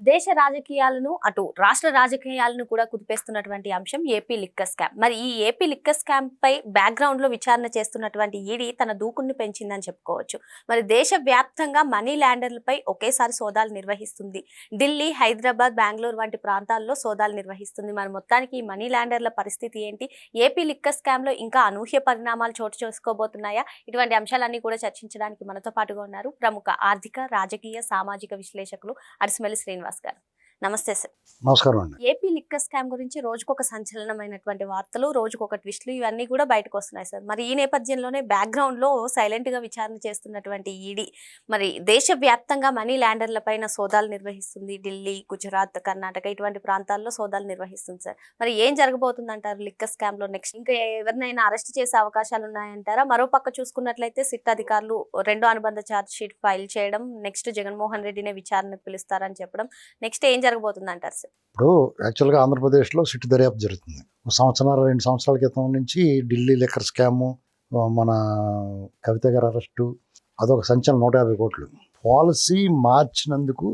దేశ రాజకీయాలను అటు రాష్ట్ర రాజకీయాలను కూడా కుదిపేస్తున్నటువంటి అంశం ఏపీ లిక్కర్ స్కామ్. మరి ఈ ఏపీ లిక్కర్ స్కామ్ పై బ్యాక్గ్రౌండ్లో విచారణ చేస్తున్నటువంటి ఈడీ తన దూకుని పెంచిందని చెప్పుకోవచ్చు. మరి దేశ వ్యాప్తంగా మనీ ల్యాండర్లపై ఒకేసారి సోదాలు నిర్వహిస్తుంది. ఢిల్లీ హైదరాబాద్ బెంగళూరు వంటి ప్రాంతాల్లో సోదాలు నిర్వహిస్తుంది. మరి మొత్తానికి ఈ మనీ ల్యాండర్ల పరిస్థితి ఏంటి? ఏపీ లిక్కర్ స్కామ్లో ఇంకా అనూహ్య పరిణామాలు చోటు చేసుకోబోతున్నాయా? ఇటువంటి అంశాలన్నీ కూడా చర్చించడానికి మనతో పాటుగా ఉన్నారు ప్రముఖ ఆర్థిక రాజకీయ సామాజిక విశ్లేషకులు అరిసిమల్లి శ్రీనివాస్. గారు నమస్తే సార్. నమస్కారం అండి. ఏపీ లిక్కర్ స్కామ్ గురించి రోజుకొక సంచలనమైనటువంటి వార్తలు రోజుకొక ట్విస్టులు ఇవన్నీ కూడా బయటకు వస్తున్నాయి సార్. మరి ఈ నేపథ్యంలోనే బ్యాక్గ్రౌండ్లో సైలెంట్గా విచారణ చేస్తున్నటువంటి ఈడీ మరి దేశవ్యాప్తంగా మనీ ల్యాండర్ల పైన సోదాలు నిర్వహిస్తుంది. ఢిల్లీ గుజరాత్ కర్ణాటక ఇటువంటి ప్రాంతాల్లో సోదాలు నిర్వహిస్తుంది సార్. మరి ఏం జరగబోతుంది అంటారు లిక్కర్ స్కామ్లో నెక్స్ట్ ఇంకా ఎవరినైనా అరెస్ట్ చేసే అవకాశాలు ఉన్నాయంటారా? మరో పక్క చూసుకున్నట్లయితే సిట్ అధికారులు రెండో అనుబంధ ఛార్జ్ షీట్ ఫైల్ చేయడం నెక్స్ట్ జగన్మోహన్ రెడ్డినే విచారణకు పిలుస్తారని చెప్పడం నెక్స్ట్ ఏం జరగబోతుంది అంటారు సార్? ఇప్పుడు యాక్చువల్గా ఆంధ్రప్రదేశ్లో సిట్ దర్యాప్తు జరుగుతుంది. ఒక సంవత్సరం రెండు సంవత్సరాల క్రితం నుంచి ఢిల్లీ లిక్కర్ స్కాము మన కవిత గారి అరెస్టు అదొక సంచలనం నూట యాభై కోట్లు. పాలసీ మార్చినందుకు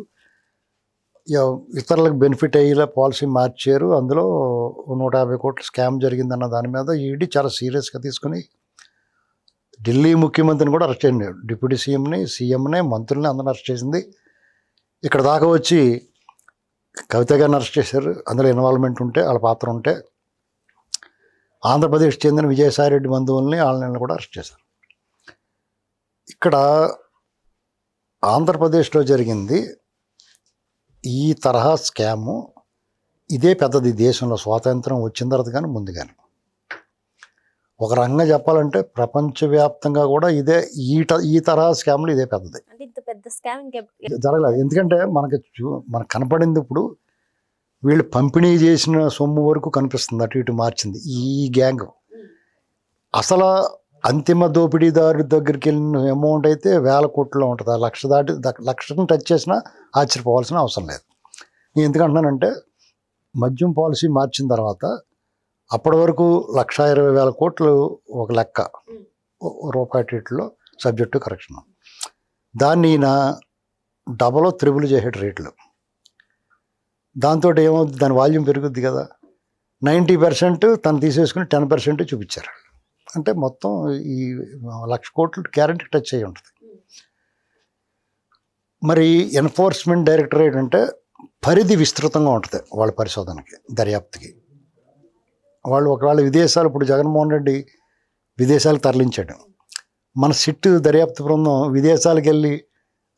ఇతరులకు బెనిఫిట్ అయ్యేలా పాలసీ మార్చారు. అందులో నూట యాభై కోట్లు స్కామ్ జరిగిందన్న దాని మీద ఈడీ చాలా సీరియస్గా తీసుకుని ఢిల్లీ ముఖ్యమంత్రిని కూడా అరెస్ట్ చేయండి. డిప్యూటీ సీఎంని సీఎంని మంత్రుల్ని అందరిని అరెస్ట్ చేసింది. ఇక్కడ దాకా వచ్చి కవిత గారిని అరెస్ట్ చేశారు. అందులో ఇన్వాల్వ్మెంట్ ఉంటే వాళ్ళ పాత్ర ఉంటే ఆంధ్రప్రదేశ్ చెందిన విజయసాయి రెడ్డి బంధువుల్ని వాళ్ళని కూడా అరెస్ట్ చేశారు. ఇక్కడ ఆంధ్రప్రదేశ్లో జరిగింది ఈ తరహా స్కాము. ఇదే పెద్దది దేశంలో. స్వాతంత్రం వచ్చిన తర్వాత కానీ ముందు కానీ ఒక రకంగా చెప్పాలంటే ప్రపంచవ్యాప్తంగా కూడా ఇదే ఈ ఈ తరహా స్కామ్లు ఇదే పెద్దది. పెద్ద స్కామ్ జరగలేదు ఎందుకంటే మనకి చూ- మనకు కనపడింది ఇప్పుడు వీళ్ళు పంపిణీ చేసిన సొమ్ము వరకు కనిపిస్తుంది. అటు ఇటు మార్చింది. ఈ గ్యాంగ్. అసలు అంతిమ దోపిడీదారు దగ్గరికి వెళ్ళిన అమౌంట్ అయితే వేల కోట్లో ఉంటుంది. ఆ లక్ష దాటి లక్షను టచ్ చేసినా ఆశ్చర్యపోవాల్సిన అవసరం లేదు. నేను ఎందుకంటున్నానంటే మద్యం పాలసీ మార్చిన తర్వాత అప్పటి వరకు లక్ష ఇరవై వేల కోట్లు ఒక లెక్క. రూపాయి టీట్లో సబ్జెక్టు కరెక్షన్. దాన్ని ఈయన డబల్ త్రిబుల్ చేసేట రేట్లు. దాంతో ఏమవుతుంది దాని వాల్యూమ్ పెరుగుద్ది కదా. నైంటీ పర్సెంట్ తను తీసేసుకుని టెన్ పర్సెంట్ చూపించారు. అంటే మొత్తం ఈ లక్ష కోట్లు గ్యారంటీ టచ్ అయ్యి ఉంటుంది. మరి ఎన్ఫోర్స్మెంట్ డైరెక్టరేట్ అంటే పరిధి విస్తృతంగా ఉంటుంది వాళ్ళ పరిశోధనకి దర్యాప్తుకి. వాళ్ళు ఒకవేళ విదేశాలు ఇప్పుడు జగన్మోహన్ రెడ్డి విదేశాలకు తరలించాడు. మన సిట్ దర్యాప్తు బృందం విదేశాలకు వెళ్ళి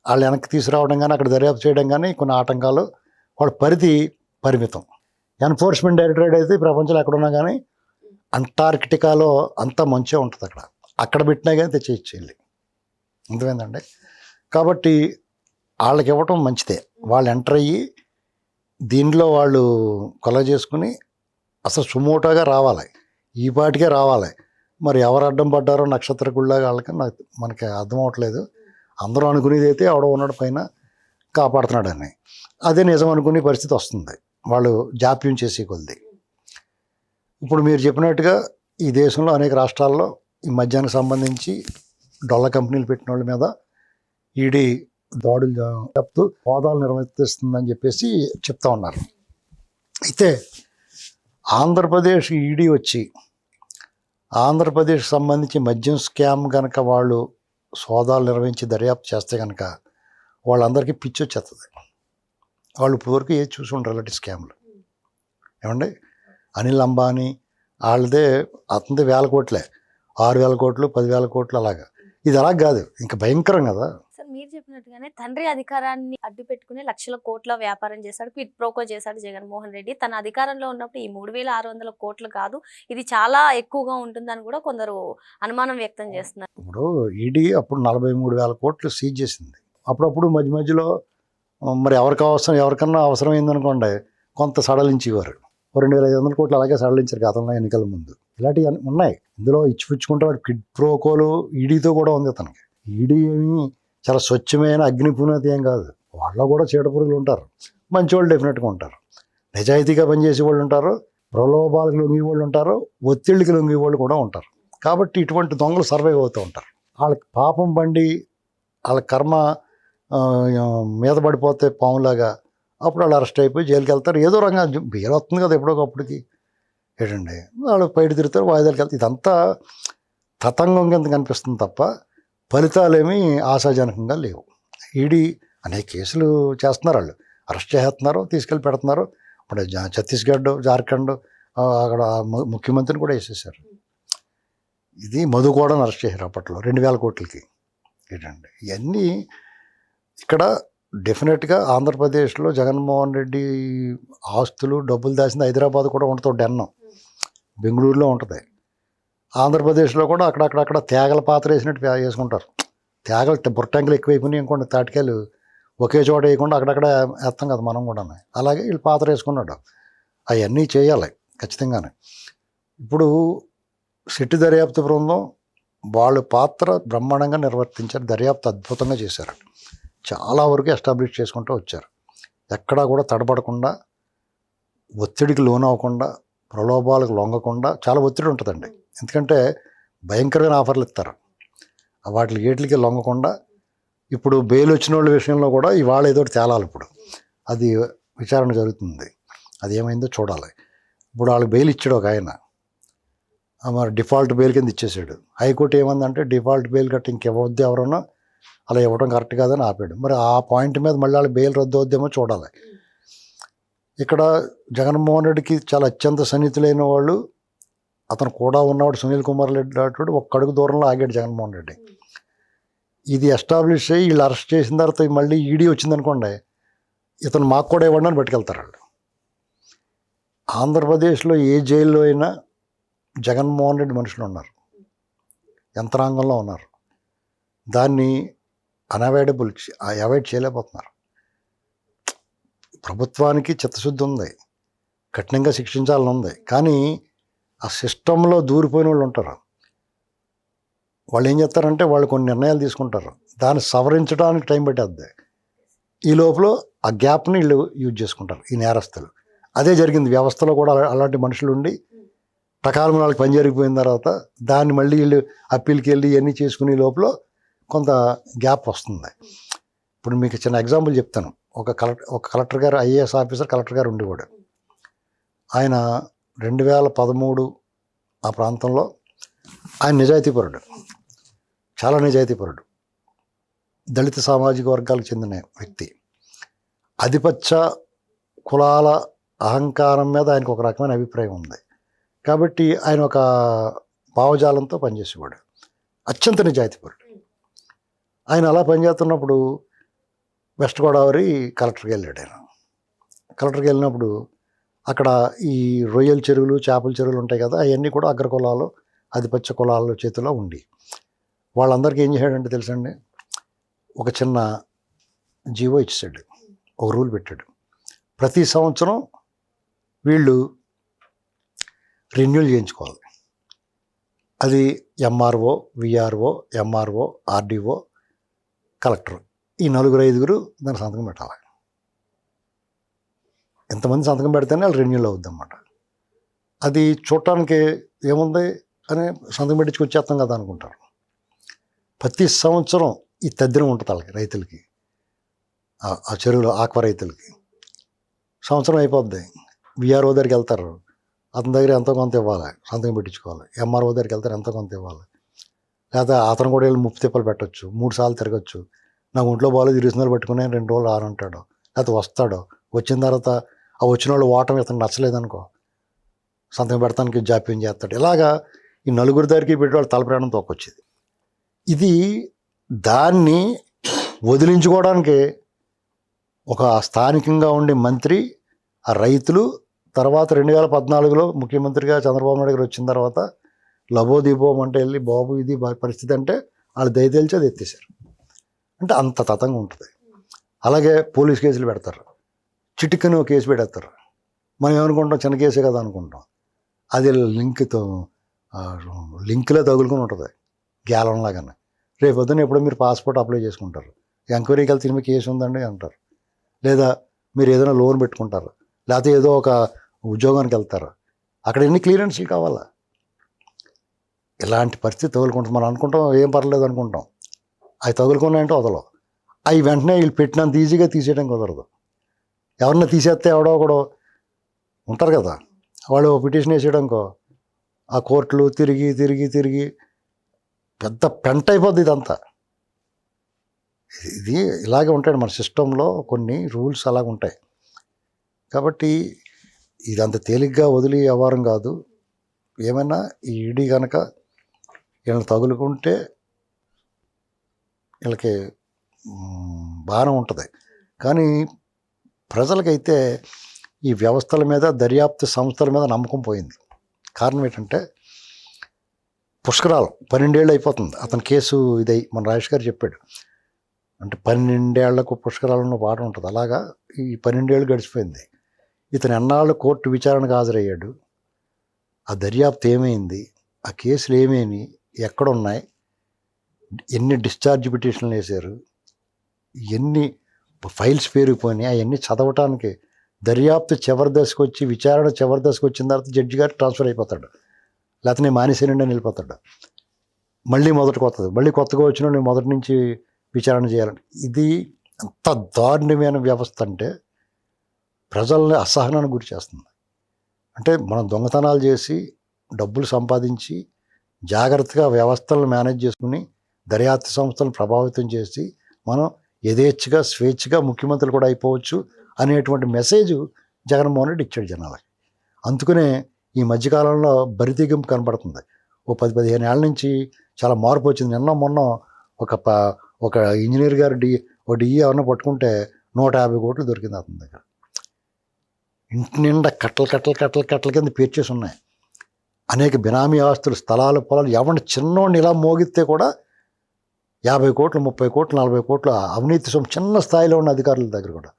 వాళ్ళు వెనక్కి తీసుకురావడం కానీ అక్కడ దర్యాప్తు చేయడం కానీ కొన్ని ఆటంకాలు వాళ్ళ పరిధి పరిమితం. ఎన్ఫోర్స్మెంట్ డైరెక్టరేట్ అయితే ప్రపంచంలో ఎక్కడ ఉన్నా కానీ అంటార్కిటికాలో అంతా మంచిగా ఉంటుంది అక్కడ. అక్కడ పెట్టినా కానీ తెచ్చేయచ్చు వెళ్ళి అర్థమైందండి? కాబట్టి వాళ్ళకి ఇవ్వటం మంచిదే. వాళ్ళు ఎంటర్ అయ్యి దీనిలో వాళ్ళు కొల చేసుకుని అసలు సుమోటోగా రావాలి. ఈ పాటికే రావాలి. మరి ఎవరు అడ్డం పడ్డారో నక్షత్ర గుళ్ళగా వాళ్ళకి నాకు మనకి అర్థం అవ్వట్లేదు అందరూ అనుకునేది అయితే ఎవడో ఉన్నాడు పైన కాపాడుతున్నాడని అదే నిజం అనుకునే పరిస్థితి వస్తుంది. వాళ్ళు జాప్యం చేసే కొద్ది ఇప్పుడు మీరు చెప్పినట్టుగా ఈ దేశంలో అనేక రాష్ట్రాల్లో ఈ మద్యానికి సంబంధించి డొల్ల కంపెనీలు పెట్టిన వాళ్ళ మీద ఈడీ దాడులు చెప్తూ హోదాలు నిర్వర్తిస్తుందని చెప్పేసి చెప్తా ఉన్నారు. అయితే ఆంధ్రప్రదేశ్ ఈడీ వచ్చి ఆంధ్రప్రదేశ్ సంబంధించి మద్యం స్కామ్ కనుక వాళ్ళు సోదాలు నిర్వహించి దర్యాప్తు చేస్తే కనుక వాళ్ళందరికీ పిచ్చి వచ్చేస్తుంది. వాళ్ళు ఇప్పటివరకు ఏది చూసి ఉండరు అలాంటి స్కామ్లు. ఏమండి? అనిల్ అంబానీ వాళ్ళదే అతనిది వేల కోట్లే. ఆరు వేల కోట్లు పదివేల కోట్లు అలాగా. ఇది అలా కాదు. ఇంకా భయంకరం కదా. మీరు చెప్పినట్టుగానే తండ్రి అధికారాన్ని అడ్డు పెట్టుకుని లక్షల కోట్ల వ్యాపారం చేశాడు. క్విట్ ప్రోకో చేశాడు జగన్మోహన్ రెడ్డి. తన అధికారంలో ఉన్నప్పుడు ఈ మూడు వేల ఆరు వందల కోట్లు కాదు ఇది చాలా ఎక్కువగా ఉంటుందని కూడా కొందరు అనుమానం వ్యక్తం చేస్తున్నారు. ఇప్పుడు ఈడీ అప్పుడు నలభై మూడు వేల కోట్లు సీజ్ చేసింది. అప్పుడప్పుడు మధ్య మధ్యలో మరి ఎవరికి అవసరం ఎవరికన్నా అవసరమైంది అనుకోండి కొంత సడలించేవారు. రెండు వేల ఐదు వందల కోట్లు అలాగే సడలించారు గతంలో ఎన్నికల ముందు. ఇలాంటివి ఉన్నాయి. ఇందులో ఇచ్చిపుచ్చుకుంటే వాడు కిడ్ ప్రోకోలు ఈడీతో కూడా ఉంది అతనికి. ఈడీ ఏమి చాలా స్వచ్ఛమైన అగ్ని పునాది ఏం కాదు. వాళ్ళ కూడా చీడపురుగులు ఉంటారు. మంచి వాళ్ళు డెఫినెట్గా ఉంటారు. నిజాయితీగా పనిచేసే వాళ్ళు ఉంటారు. ప్రలోభాలకు లొంగి వాళ్ళు ఉంటారు. ఒత్తిళ్ళకి లొంగి వాళ్ళు కూడా ఉంటారు. కాబట్టి ఇటువంటి దొంగలు సర్వైవ్ అవుతూ ఉంటారు. వాళ్ళకి పాపం బండి వాళ్ళ కర్మ మీద పడిపోతే పాములాగా అప్పుడు వాళ్ళు అరెస్ట్ అయిపోయి జైలుకి వెళ్తారు. ఏదో రంగా బెయిల్ వస్తుంది కదా ఎప్పుడో ఏంటండి? వాళ్ళు బయట తిరుగుతారు వాయిదాలకు వెళ్తారు. ఇదంతా తతంగం కింద కనిపిస్తుంది తప్ప ఫలితాలేమీ ఆశాజనకంగా లేవు. ఈడీ అనేక కేసులు చేస్తున్నారు వాళ్ళు. అరెస్ట్ చేస్తున్నారు తీసుకెళ్ళి పెడుతున్నారు. ఇప్పుడు జా- ఛత్తీస్గఢ్ జార్ఖండ్ అక్కడ ముఖ్యమంత్రిని కూడా వేసేసారు. ఇది మధు కూడా అరెస్ట్ చేశారు అప్పట్లో రెండు వేల కోట్లకి. ఏంటండి ఇవన్నీ ఇక్కడ డెఫినెట్గా ఆంధ్రప్రదేశ్లో జగన్మోహన్ రెడ్డి ఆస్తులు డబ్బులు దాచింది హైదరాబాద్ కూడా ఉంటుంది డెన్నం. బెంగళూరులో ఉంటుంది. ఆంధ్రప్రదేశ్లో కూడా అక్కడక్కడక్కడ తేగల పాత్ర వేసినట్టు వేసుకుంటారు. తేగలు ట- ఎక్కువైపోయినాయి అనుకోండి తాటికాయలు ఒకే చోట వేయకుండా అక్కడక్కడ వేస్తాం కదా మనం కూడా అలాగే వీళ్ళు పాత్ర వేసుకున్నాడు. అవన్నీ చేయాలి ఖచ్చితంగానే. ఇప్పుడు సిట్టి దర్యాప్తు బృందం వాళ్ళ పాత్ర బ్రహ్మాండంగా నిర్వర్తించారు దర్యాప్తు అద్భుతంగా చేశారు చాలా వరకు ఎస్టాబ్లిష్ చేసుకుంటూ వచ్చారు. ఎక్కడా కూడా తడబడకుండా ఒత్తిడికి లోనవ్వకుండా ప్రలోభాలకు లొంగకుండా చాలా ఒత్తిడి ఉంటుందండి. ఎందుకంటే భయంకరమైన ఆఫర్లు ఇస్తారు. వాటి గేట్లకి లొంగకుండా ఇప్పుడు బెయిల్ వచ్చిన వాళ్ళ విషయంలో కూడా ఇవాళ ఏదో ఒకటి తేలాలి ఇప్పుడు. అది విచారణ జరుగుతుంది. అది ఏమైందో చూడాలి. ఇప్పుడు వాళ్ళకి బెయిల్ ఇచ్చాడు ఒక ఆయన. మరి డిఫాల్ట్ బెయిల్ కింద ఇచ్చేసాడు. హైకోర్టు ఏమందంటే డిఫాల్ట్ బెయిల్ గట్ట ఇంకెవద్దు ఎవరన్నా అలా ఇవ్వడం కరెక్ట్ కాదని ఆపాడు. మరి ఆ పాయింట్ మీద మళ్ళీ వాళ్ళ బెయిల్ రద్దు అవుద్దేమో చూడాలి. ఇక్కడ జగన్మోహన్ రెడ్డికి చాలా అత్యంత సన్నిహితులైన వాళ్ళు అతను కూడా ఉన్నవాడు సునీల్ కుమార్ రెడ్డి లాంటి ఒక్క అడుగు దూరంలో ఆగాడు జగన్మోహన్ రెడ్డి. ఇది ఎస్టాబ్లిష్ అయ్యి వీళ్ళు అరెస్ట్ చేసిన తర్వాత మళ్ళీ ఈడీ వచ్చిందనుకోండి ఇతను మాకు కూడా ఇవ్వండి అని పట్టుకెళ్తారు వాళ్ళు. ఆంధ్రప్రదేశ్లో ఏ జైల్లో అయినా జగన్మోహన్ రెడ్డి మనుషులు ఉన్నారు. యంత్రాంగంలో ఉన్నారు. దాన్ని అన్అవాయిడబుల్ అవాయిడ్ చేయలేకపోతున్నారు. ప్రభుత్వానికి చిత్తశుద్ధి ఉంది. కఠినంగా శిక్షించాలని ఉంది. కానీ ఆ సిస్టంలో దూరిపోయిన వాళ్ళు ఉంటారు. వాళ్ళు ఏం చేస్తారంటే వాళ్ళు కొన్ని నిర్ణయాలు తీసుకుంటారు. దాన్ని సవరించడానికి టైం పెట్టేద్ది. ఈ లోపల ఆ గ్యాప్ని వీళ్ళు యూజ్ చేసుకుంటారు ఈ నేరస్తులు. అదే జరిగింది. వ్యవస్థలో కూడా అలా- అలాంటి మనుషులు ఉండి టకాలం వాళ్ళకి పని జరిగిపోయిన తర్వాత దాన్ని మళ్ళీ వీళ్ళు అప్పీల్కి వెళ్ళి ఇవన్నీ చేసుకునే లోపల కొంత గ్యాప్ వస్తుంది. ఇప్పుడు మీకు చిన్న ఎగ్జాంపుల్ చెప్తాను. ఒక కలెక్టర్ ఒక కలెక్టర్ గారు ఐఏఎస్ ఆఫీసర్ కలెక్టర్ గారు ఉండేవాడు. ఆయన రెండు వేల పదమూడు ఆ ప్రాంతంలో ఆయన నిజాయితీపరుడు. చాలా నిజాయితీపరుడు. దళిత సామాజిక వర్గాలకు చెందిన వ్యక్తి. ఆధిపత్య కులాల అహంకారం మీద ఆయనకు ఒక రకమైన అభిప్రాయం ఉంది. కాబట్టి ఆయన ఒక భావజాలంతో పనిచేసేవాడు. అత్యంత నిజాయితీపరుడు. ఆయన అలా పనిచేస్తున్నప్పుడు వెస్ట్ గోదావరి కలెక్టర్కి వెళ్ళాడు ఆయన. కలెక్టర్కి వెళ్ళినప్పుడు అక్కడ ఈ రొయ్యల చెరువులు చేపల చెరువులు ఉంటాయి కదా అవన్నీ కూడా అగ్ర కులాలు ఆధిపత్య కులాల చేతిలో ఉండి. వాళ్ళందరికీ ఏం చేశాడంటే తెలుసండి ఒక చిన్న జీవో ఇచ్చాడు ఒక రూల్ పెట్టాడు. ప్రతి సంవత్సరం వీళ్ళు రెన్యూల్ చేయించుకోవాలి. అది MRO VRO MRO RDO collector. ఈ నలుగురు ఐదుగురు దాని సంతకం పెట్టాలి. ఎంతమంది సంతకం పెడితేనే వాళ్ళు రెన్యూల్ అవుద్ది అన్నమాట అది చూడటానికి ఏముంది అని సంతకం పెట్టించుకు వచ్చేస్తాం కదా అనుకుంటారు. ప్రతి సంవత్సరం ఈ తద్దినం ఉంటుంది వాళ్ళకి రైతులకి. ఆ- చెరువులో ఆక్వ రైతులకి. సంవత్సరం అయిపోద్ది. విఆర్ఓ దగ్గరికి వెళ్తారు. అతని దగ్గర ఎంతో కొంత ఇవ్వాలి సంతకం పెట్టించుకోవాలి. ఎంఆర్ఓ దగ్గరికి వెళ్తారు ఎంతో కొంత ఇవ్వాలి. లేదా అతను కూడా వెళ్ళి ముప్పు తిప్పలు పెట్టచ్చు మూడు సార్లు తిరగచ్చు. నాకు ఒంట్లో బాగాలేదు ఇరవై నెలలు పట్టుకుని రెండు రోజులు ఆరు ఉంటాడు లేకపోతే వస్తాడు. వచ్చిన తర్వాత ఆ వచ్చిన వాళ్ళు ఓటమి ఇతను నచ్చలేదనుకో సంతకం పెడతానికి జాప్యం చేస్తాడు. ఇలాగా ఈ నలుగురి దగ్గరికి పెట్టి వాళ్ళు తలప్రాణం తోకొచ్చేది. ఇది దాన్ని వదిలించుకోవడానికి ఒక స్థానికంగా ఉండే మంత్రి ఆ రైతులు తర్వాత రెండు వేల పద్నాలుగులో ముఖ్యమంత్రిగా చంద్రబాబు నాయుడు గారు వచ్చిన తర్వాత లబోదీపోం అంటే వెళ్ళి బాబు ఇది పరిస్థితి అంటే వాళ్ళు దయతేల్చి అది ఎత్తేసారు అంటే అంత తతంగా ఉంటుంది. అలాగే పోలీస్ కేసులు పెడతారు. చిటికను కేసు పెడతారు మనం ఏమనుకుంటాం? చిన్న కేసే కదా అనుకుంటాం. అది లింక్తో లింక్లో తగులుకొని ఉంటుంది. గ్యాలం లాగానే. రేపు పొద్దున్న ఎప్పుడో మీరు పాస్పోర్ట్ అప్లై చేసుకుంటారు. ఎంక్వైరీకి వెళ్తే మీ కేసు ఉందండి అంటారు. లేదా మీరు ఏదైనా లోన్ పెట్టుకుంటారు. లేకపోతే ఏదో ఒక ఉద్యోగానికి వెళ్తారు. అక్కడ ఎన్ని క్లియరెన్స్లు కావాలా? ఇలాంటి పరిస్థితి తగులుకుంటాం మనం అనుకుంటాం ఏం పర్లేదు అనుకుంటాం. అవి తగులుకున్నాయంటే వదలవు. అవి వెంటనే వీళ్ళు పెట్టినంత ఈజీగా తీసేయడం కుదరదు. ఎవరిని తీసేస్తే ఎవడో ఒకడో ఉంటారు కదా. వాళ్ళు పిటిషన్ వేసేయడంకో ఆ కోర్టులు తిరిగి తిరిగి తిరిగి పెద్ద పెంట అయిపోద్ది ఇదంతా. ఇది ఇలాగే ఉంటాయి మన సిస్టంలో కొన్ని రూల్స్ అలాగ ఉంటాయి. కాబట్టి ఇది అంత తేలిగ్గా వదిలి వ్యవహారం కాదు. ఏమైనా ఈ ఈడీ కనుక వీళ్ళని తగులుకుంటే వీళ్ళకి బాగానే ఉంటుంది. కానీ ప్రజలకైతే ఈ వ్యవస్థల మీద దర్యాప్తు సంస్థల మీద నమ్మకం పోయింది. కారణం ఏంటంటే పుష్కరాలు పన్నెండేళ్ళు అయిపోతుంది. అతని కేసు ఇదై మన రాజేష్ గారు చెప్పాడు. అంటే పన్నెండేళ్ళకు పుష్కరాలను పాట ఉంటుంది. అలాగా ఈ పన్నెండేళ్ళు గడిచిపోయింది. ఇతను ఎన్నాళ్ళు కోర్టు విచారణకు హాజరయ్యాడు? ఆ దర్యాప్తు ఏమైంది? ఆ కేసులు ఏమేమి? ఎక్కడున్నాయి? ఎన్ని డిశ్చార్జ్ పిటిషన్లు వేశారు? ఎన్ని ఫైల్స్ పేరుకుపోయినాయి. అవన్నీ చదవటానికి దర్యాప్తు చివరి దశకు వచ్చి విచారణ చివరి దశకు వచ్చిన తర్వాత జడ్జి గారు ట్రాన్స్ఫర్ అయిపోతాడు. లేకపోతే నేను మానేసేనండి వెళ్ళిపోతాడు. మళ్ళీ మొదటికి వస్తుంది మళ్ళీ కొత్తగా వచ్చిన నేను మొదటి నుంచి విచారణ చేయాలని. ఇది అంత దారుణమైన వ్యవస్థ అంటే ప్రజల్ని అసహనానికి గురి చేస్తుంది. అంటే మనం దొంగతనాలు చేసి డబ్బులు సంపాదించి జాగ్రత్తగా వ్యవస్థలను మేనేజ్ చేసుకుని దర్యాప్తు సంస్థలను ప్రభావితం చేసి మనం యథేచ్ఛగా స్వేచ్ఛగా ముఖ్యమంత్రులు కూడా అయిపోవచ్చు అనేటువంటి మెసేజ్ జగన్మోహన్ రెడ్డి ఇచ్చాడు జనాలకి. అందుకనే ఈ మధ్యకాలంలో బరితెగింపు కనబడుతుంది. ఓ పది పదిహేను ఏళ్ళ నుంచి చాలా మార్పు వచ్చింది. నిన్న మొన్న ఒక ప ఒక ఇంజనీర్ గారు డి ఒక డిఈ ఎవరన్నా పట్టుకుంటే నూట యాభై కోట్లు దొరికింది అతని దగ్గర. ఇంటి నిండా కట్టలు కట్టలు కట్టలు కట్టల కింద పేర్చేసి ఉన్నాయి. అనేక బినామీ ఆస్తులు స్థలాలు పొలాలు ఎవరిని చిన్నోడిని ఇలా మోగిస్తే కూడా యాభై కోట్లు ముప్పై కోట్లు నలభై కోట్లు అవినీతి సొమ్ము చిన్న స్థాయిలో ఉన్న అధికారుల దగ్గర కూడా.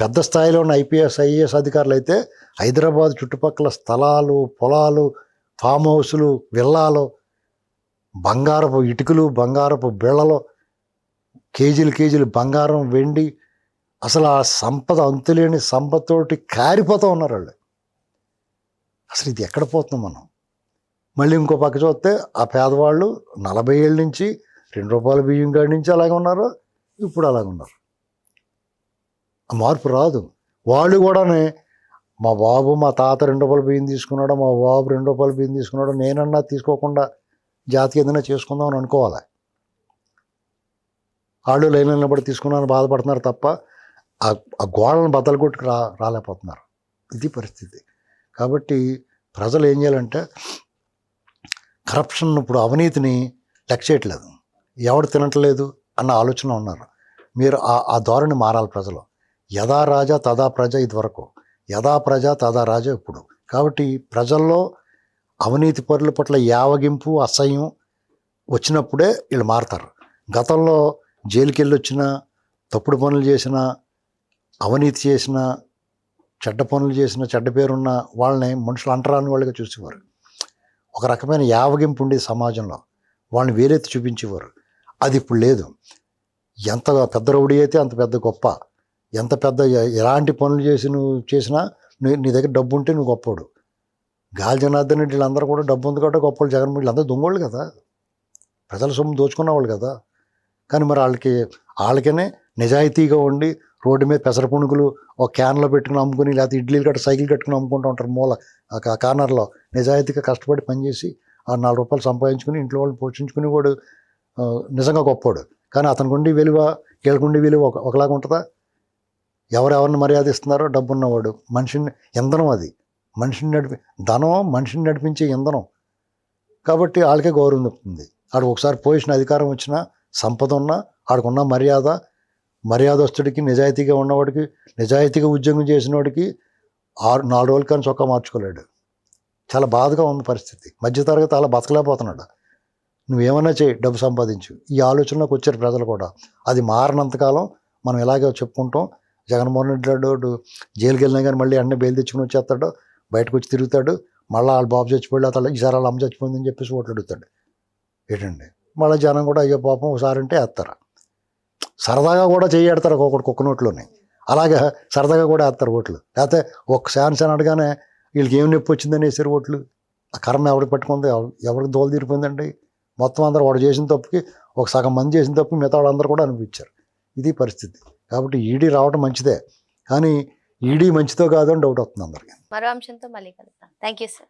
పెద్ద స్థాయిలో ఉన్న ఐపీఎస్ ఐఏఎస్ అధికారులు అయితే హైదరాబాద్ చుట్టుపక్కల స్థలాలు పొలాలు ఫామ్ హౌసులు విల్లాలు బంగారపు ఇటుకలు బంగారపు బిళ్ళలు కేజీలు కేజీలు బంగారం వెండి. అసలు ఆ సంపద అంతులేని సంపదతోటి కారిపోతూ ఉన్నారు వాళ్ళు. అసలు ఇది ఎక్కడ పోతున్నాం మనం? మళ్ళీ ఇంకో పక్క చూస్తే ఆ పేదవాళ్ళు నలభై ఏళ్ళ నుంచి రెండు రూపాయల బియ్యం కాడి నుంచి అలాగే ఉన్నారు ఇప్పుడు అలాగే ఉన్నారు. మార్పు రాదు. వాళ్ళు కూడానే మా బాబు మా తాత రెండు రూపాయల బియ్యం తీసుకున్నాడు మా బాబు రెండు రూపాయల బియ్యం తీసుకున్నాడు నేనన్నా తీసుకోకుండా జాతికి ఏదైనా చేసుకుందాం అని అనుకోవాలి? వాళ్ళు లైన్ నిలబడి తీసుకున్నాను బాధపడుతున్నారు తప్ప ఆ ఆ గోడలను బద్దలు కొట్టుకు రా రాలేకపోతున్నారు. ఇది పరిస్థితి. కాబట్టి ప్రజలు ఏం చేయాలంటే కరప్షన్ ఇప్పుడు అవినీతిని లెక్క చేయట్లేదు ఎవడు తినట్లేదు అన్న ఆలోచన ఉన్నారు. మీరు ఆ ఆ ధోరణి మారాలి ప్రజలు. యథా రాజా తదా ప్రజ ఇదివరకు. యథా ప్రజ తదా రాజా ఇప్పుడు. కాబట్టి ప్రజల్లో అవినీతి పరుల పట్ల యావగింపు అసహ్యం వచ్చినప్పుడే వీళ్ళు మారతారు. గతంలో జైలుకి వెళ్ళి వచ్చిన తప్పుడు పనులు చేసిన అవినీతి చేసిన చెడ్డ పనులు చేసిన చెడ్డ పేరున్న వాళ్ళని మనుషులు అంటరాని వాళ్ళుగా చూసేవారు. ఒక రకమైన యావగింపు ఉండేది సమాజంలో వాళ్ళని వేరెత్తి చూపించేవారు. అది ఇప్పుడు లేదు. ఎంత పెద్ద రౌడీ అయితే అంత పెద్ద గొప్ప. ఎంత పెద్ద ఎలాంటి పనులు చేసి నువ్వు చేసినా నీ నీ దగ్గర డబ్బు ఉంటే నువ్వు గొప్పోడు. గాలి జనార్దన్ రెడ్డి వీళ్ళందరూ కూడా డబ్బు ఉంది కాబట్టి గొప్పలు జగన్మోహన్ వీళ్ళందరూ దొంగోళ్ళు కదా. ప్రజల సొమ్ము దోచుకున్నవాళ్ళు కదా. కానీ మరి వాళ్ళకి వాళ్ళకనే నిజాయితీగా ఉండి రోడ్డు మీద పెసర పుణుకులు ఒక క్యాన్లో పెట్టుకుని అమ్ముకుని లేకపోతే ఇడ్లీలు కట్ట సైకిల్ కట్టుకుని అమ్ముకుంటూ ఉంటారు మూల ఆ కార్నర్లో. నిజాయితీగా కష్టపడి పనిచేసి ఆ నాలుగు రూపాయలు సంపాదించుకుని ఇంట్లో వాళ్ళని పోషించుకుని వాడు నిజంగా గొప్పోడు. కానీ అతని గుండి విలువ వీళ్ళకుండి విలువ ఒక ఒకలాగా ఉంటుందా? ఎవరెవరిని మర్యాద ఇస్తున్నారో డబ్బు ఉన్నవాడు మనిషిని ఇంధనం అది. మనిషిని నడిపి ధనం మనిషిని నడిపించే ఇంధనం. కాబట్టి వాళ్ళకే గౌరవం దొరుకుతుంది ఆడు ఒకసారి పొజిషన్ అధికారం వచ్చినా సంపద ఉన్నా ఆడుకున్న మర్యాద మర్యాదస్తుడికి నిజాయితీగా ఉన్నవాడికి నిజాయితీగా ఉద్యోగం చేసిన వాడికి ఆరు నాలుగు రోజులు కానీ చొక్కా మార్చుకోలేడు. చాలా బాధగా ఉంది పరిస్థితి. మధ్యతరగతి అలా బతకలేకపోతున్నాడు. నువ్వేమన్నా చేయి డబ్బు సంపాదించు. ఈ ఆలోచనలోకి వచ్చారు ప్రజలు కూడా. అది మారినంతకాలం మనం ఇలాగే చెప్పుకుంటాం. జగన్మోహన్ రెడ్డి గారు జైలుకి వెళ్ళినా కానీ మళ్ళీ అన్నీ బెయిల్ తెచ్చుకుని వచ్చేస్తాడు. బయటకు వచ్చి తిరుగుతాడు. మళ్ళీ వాళ్ళ బాబు చచ్చిపోయి అతను ఈసారి వాళ్ళ అమ్మ చచ్చిపోయిందని చెప్పేసి ఓట్లు అడుగుతాడు. ఏంటండి? మళ్ళీ జనం కూడా అయ్యో పాపం ఒకసారి అంటే వేస్తారు. సరదాగా కూడా చేయడతారు ఒక్కొక్కటి కుక్క నోట్లోనే. అలాగే సరదాగా కూడా వేస్తారు ఓట్లు. లేకపోతే ఒక్క ఛాన్స్ అని అడగానే వీళ్ళకి ఏం నొప్పి వచ్చిందని వేసారు ఓట్లు. ఆ కర్మ ఎవరికి పట్టుకుంది ఎవరికి దోలు తీరిపోయిందండి? మొత్తం అందరూ వాడు చేసిన తప్పుకి ఒక సగం మంది చేసిన తప్పుకి మిగతా వాళ్ళందరూ కూడా అనిపించారు ఇది పరిస్థితి. కాబట్టి ఈడీ రావడం మంచిదే. కానీ ఈడీ మంచిదో కాదో అని డౌట్ వస్తుంది అందరికి. మరో అంశంతో మళ్ళీ కలుద్దాం. Thank you sir